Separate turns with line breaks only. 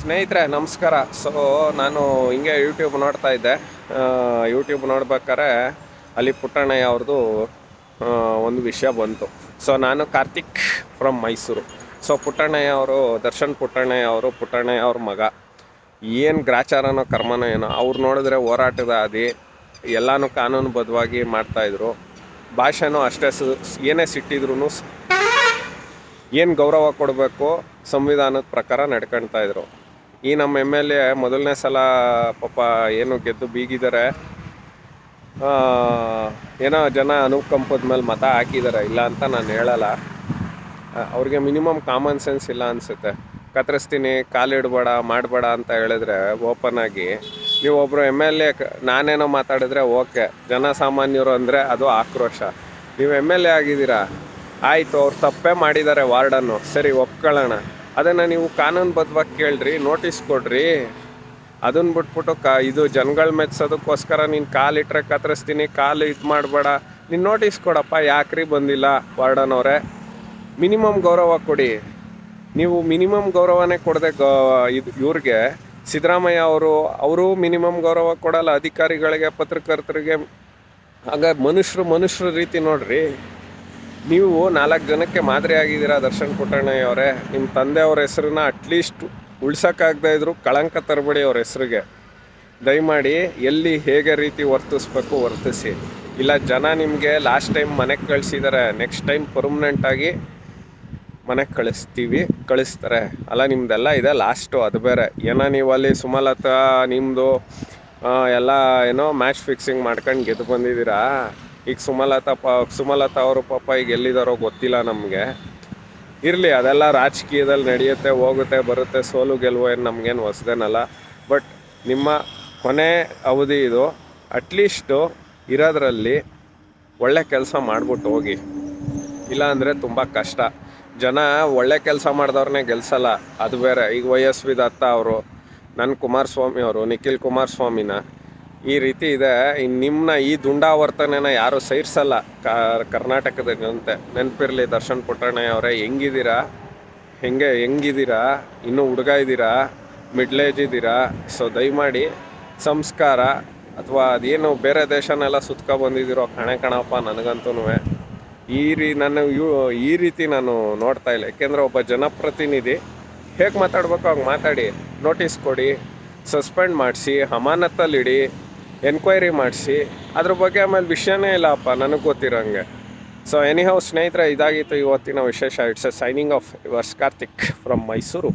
ಸ್ನೇಹಿತರೆ, ನಮಸ್ಕಾರ. ಸೊ ನಾನು ಹಿಂಗೆ ಯೂಟ್ಯೂಬ್ ನೋಡ್ತಾ ಇದ್ದೆ. ಯೂಟ್ಯೂಬ್ ನೋಡ್ಬೇಕಾರೆ ಅಲ್ಲಿ ಪುಟ್ಟಣ್ಣಯ್ಯ ಅವ್ರದ್ದು ಒಂದು ವಿಷಯ ಬಂತು. ಸೊ ನಾನು ಕಾರ್ತಿಕ್ ಫ್ರಮ್ ಮೈಸೂರು. ಸೊ ಪುಟ್ಟಣ್ಣಯ್ಯ ಅವರು, ದರ್ಶನ್ ಪುಟ್ಟಣ್ಣಯ್ಯ ಅವರು, ಪುಟ್ಟಣ್ಣಯ್ಯ ಅವ್ರ ಮಗ. ಏನು ಗ್ರಾಚಾರನೋ ಕರ್ಮನೋ ಏನೋ, ಅವ್ರು ನೋಡಿದ್ರೆ ಹೋರಾಟದ ಆದಿ, ಎಲ್ಲನೂ ಕಾನೂನುಬದ್ಧವಾಗಿ ಮಾಡ್ತಾಯಿದ್ರು ಭಾಷೆನೂ ಅಷ್ಟೇ ಸು, ಏನೇ ಸಿಟ್ಟಿದ್ರು ಏನು ಗೌರವ ಕೊಡಬೇಕು, ಸಂವಿಧಾನದ ಪ್ರಕಾರ ನಡ್ಕೊಳ್ತಾ ಇದ್ರು. ಈ ನಮ್ಮ ಎಂ ಎಲ್ ಎ ಮೊದಲನೇ ಸಲ ಪಾಪ ಏನು ಗೆದ್ದು ಬೀಗಿದ್ದಾರೆ. ಏನೋ ಜನ ಅನುಕಂಪದ ಮೇಲೆ ಮತ ಹಾಕಿದ್ದಾರೆ. ಇಲ್ಲ ಅಂತ ನಾನು ಹೇಳಲ್ಲ. ಅವ್ರಿಗೆ ಮಿನಿಮಮ್ ಕಾಮನ್ ಸೆನ್ಸ್ ಇಲ್ಲ ಅನಿಸುತ್ತೆ. ಕತ್ತರಿಸ್ತೀನಿ ಕಾಲಿಡಬೇಡ ಮಾಡಬೇಡ ಅಂತ ಹೇಳಿದ್ರೆ ಓಪನ್ ಆಗಿ ನೀವು ಒಬ್ಬರು ಎಂ ಎಲ್ ಎ ನಾನೇನೋ ಮಾತಾಡಿದ್ರೆ ಓಕೆ ಜನಸಾಮಾನ್ಯರು ಅಂದರೆ ಅದು ಆಕ್ರೋಶ. ನೀವು ಎಂ ಎಲ್ ಎ ಆಗಿದ್ದೀರಾ? ಆಯಿತು, ಅವ್ರು ತಪ್ಪೇ ಮಾಡಿದ್ದಾರೆ ವಾರ್ಡನ್ನು. ಸರಿ, ಒಪ್ಕೊಳ್ಳೋಣ. ಅದನ್ನು ನೀವು ಕಾನೂನುಬದ್ಧವಾಗಿ ಕೇಳ್ರಿ ನೋಟಿಸ್ ಕೊಡ್ರಿ. ಅದನ್ನ ಬಿಟ್ಬಿಟ್ಟು ಕ, ಇದು ಜನಗಳು ಮೆಚ್ಚೋದಕ್ಕೋಸ್ಕರ ನೀನು ಕಾಲಿಟ್ರೆ ಕತ್ತರಿಸ್ತೀನಿ ಕಾಲು ಇದು ಮಾಡಬೇಡ. ನೀನು ನೋಟಿಸ್ ಕೊಡಪ್ಪ, ಯಾಕ್ರಿ ಬಂದಿಲ್ಲ ವಾರ್ಡನ್ ಅವರೇ ಮಿನಿಮಮ್ ಗೌರವ ಕೊಡಿ. ನೀವು ಮಿನಿಮಮ್ ಗೌರವನೇ ಕೊಡದೆ ಗ, ಇದು, ಇವ್ರಿಗೆ. ಸಿದ್ದರಾಮಯ್ಯ ಅವರು ಅವರು ಮಿನಿಮಮ್ ಗೌರವ ಕೊಡಲ್ಲ. ಅಧಿಕಾರಿಗಳಿಗೆ, ಪತ್ರಕರ್ತರಿಗೆ. ಹಾಗೆ ಮನುಷ್ಯರು ಮನುಷ್ಯರ ರೀತಿ ನೋಡ್ರಿ. ನೀವು ನಾಲ್ಕು ಜನಕ್ಕೆ ಮಾದರಿ ಆಗಿದ್ದೀರಾ ದರ್ಶನ್ ಪುಟ್ಟಣ್ಣಯ್ಯ ಅವರೇ. ನಿಮ್ಮ ತಂದೆಯವ್ರ ಹೆಸರನ್ನ ಅಟ್ಲೀಸ್ಟ್ ಉಳ್ಸೋಕ್ಕಾಗದೇ ಇದ್ರು ಕಳಂಕ ತರಬೇಡಿ ಅವ್ರ ಹೆಸರಿಗೆ. ದಯಮಾಡಿ ಎಲ್ಲಿ ಹೇಗೆ ರೀತಿ ವರ್ತಿಸ್ಬೇಕು ವರ್ತಿಸಿ. ಇಲ್ಲ, ಜನ ನಿಮಗೆ ಲಾಸ್ಟ್ ಟೈಮ್ ಮನೆಗೆ ಕಳಿಸಿದ್ದಾರೆ ನೆಕ್ಸ್ಟ್ ಟೈಮ್ ಪರ್ಮನೆಂಟಾಗಿ ಮನೆಗೆ ಕಳಿಸ್ತೀವಿ, ಕಳಿಸ್ತಾರೆ. ಅಲ್ಲ ನಿಮ್ಮದೆಲ್ಲ ಇದೆ ಲಾಸ್ಟು ಅದು ಬೇರೆ. ಏನೋ ನೀವು ಅಲ್ಲಿ ಸುಮಲತಾ ನಿಮ್ಮದು ಎಲ್ಲ ಏನೋ ಮ್ಯಾಚ್ ಫಿಕ್ಸಿಂಗ್ ಮಾಡ್ಕೊಂಡು ಗೆದ್ದು ಬಂದಿದ್ದೀರಾ? ಈಗ ಸುಮಲತಾ ಪ, ಸುಮಲತಾ ಅವರು ಪಾಪ ಈಗ ಎಲ್ಲಿದ್ದಾರೋ ಗೊತ್ತಿಲ್ಲ ನಮಗೆ. ಇರಲಿ, ಅದೆಲ್ಲ ರಾಜಕೀಯದಲ್ಲಿ ನಡೆಯುತ್ತೆ, ಹೋಗುತ್ತೆ, ಬರುತ್ತೆ, ಸೋಲು ಗೆಲುವು ಏನು ನಮಗೇನು ಹೊಸದೇನಲ್ಲ. ಬಟ್ ನಿಮ್ಮ ಕೊನೆ ಅವಧಿ ಇದು ಅಟ್ಲೀಸ್ಟು ಇರೋದ್ರಲ್ಲಿ ಒಳ್ಳೆ ಕೆಲಸ ಮಾಡಿಬಿಟ್ಟು ಹೋಗಿ. ಇಲ್ಲಾಂದರೆ ತುಂಬ ಕಷ್ಟ. ಜನ ಒಳ್ಳೆ ಕೆಲಸ ಮಾಡಿದವ್ರನ್ನೇ ಗೆಲ್ಸಲ್ಲ, ಅದು ಬೇರೆ. ಈಗ ವೈ ಎಸ್ ವಿ ದತ್ತ ಅವರು ನನ್ನ ಕುಮಾರಸ್ವಾಮಿ ಅವರು, ನಿಖಿಲ್ ಕುಮಾರಸ್ವಾಮಿನ ಈ ರೀತಿ ಇದೆ. ನಿಮ್ಮನ್ನ ಈ ದುಂಡಾವರ್ತನೆನ ಯಾರು ಸೈರ್ಸಲ್ಲ. ಕರ್ನಾಟಕದ ಜನತೆ ನೆನಪಿರಲಿ ದರ್ಶನ್ ಪುಟ್ಟಣ್ಣಯ್ಯ ಅವರೇ, ಹೆಂಗಿದ್ದೀರಾ? ಹೆಂಗೆ, ಹೆಂಗಿದ್ದೀರಾ? ಇನ್ನೂ ಹುಡುಗ ಇದ್ದೀರಾ? ಮಿಡ್ಲ್ ಏಜ್ ಇದ್ದೀರಾ? ಸೊ ದಯಮಾಡಿ ಸಂಸ್ಕಾರ, ಅಥವಾ ಅದೇನು ಬೇರೆ ದೇಶನೆಲ್ಲ ಸುತ್ಕೊ ಬಂದಿದ್ದೀರೋ ಕಣೆ ಕಣಪ್ಪ ನನಗಂತೂ ಈ ರೀ, ನಾನು ಯು, ಈ ರೀತಿ ನಾನು ನೋಡ್ತಾ ಇಲ್ಲ. ಯಾಕೆಂದರೆ ಒಬ್ಬ ಜನಪ್ರತಿನಿಧಿ, ಹೇಗೆ ಮಾತಾಡಬೇಕು ಹಾಗೆ ಮಾತಾಡಿ. ನೋಟಿಸ್ ಕೊಡಿ ಸಸ್ಪೆಂಡ್ ಮಾಡಿಸಿ, ಅಮಾನತ್ತಲ್ಲಿಡಿ. ಎನ್ಕ್ವೈರಿ ಮಾಡಿಸಿ, ಅದ್ರ ಬಗ್ಗೆ ಆಮೇಲೆ ವಿಷಯನೇ ಇಲ್ಲಪ್ಪ, ನನಗೆ ಗೊತ್ತಿರೋಂಗೆ. ಸೊ ಎನಿಹೌ ಸ್ನೇಹಿತರೆ, ಇದಾಗಿತ್ತು ಇವತ್ತಿನ ವಿಶೇಷ. It's a signing off yours Karthik from Mysuru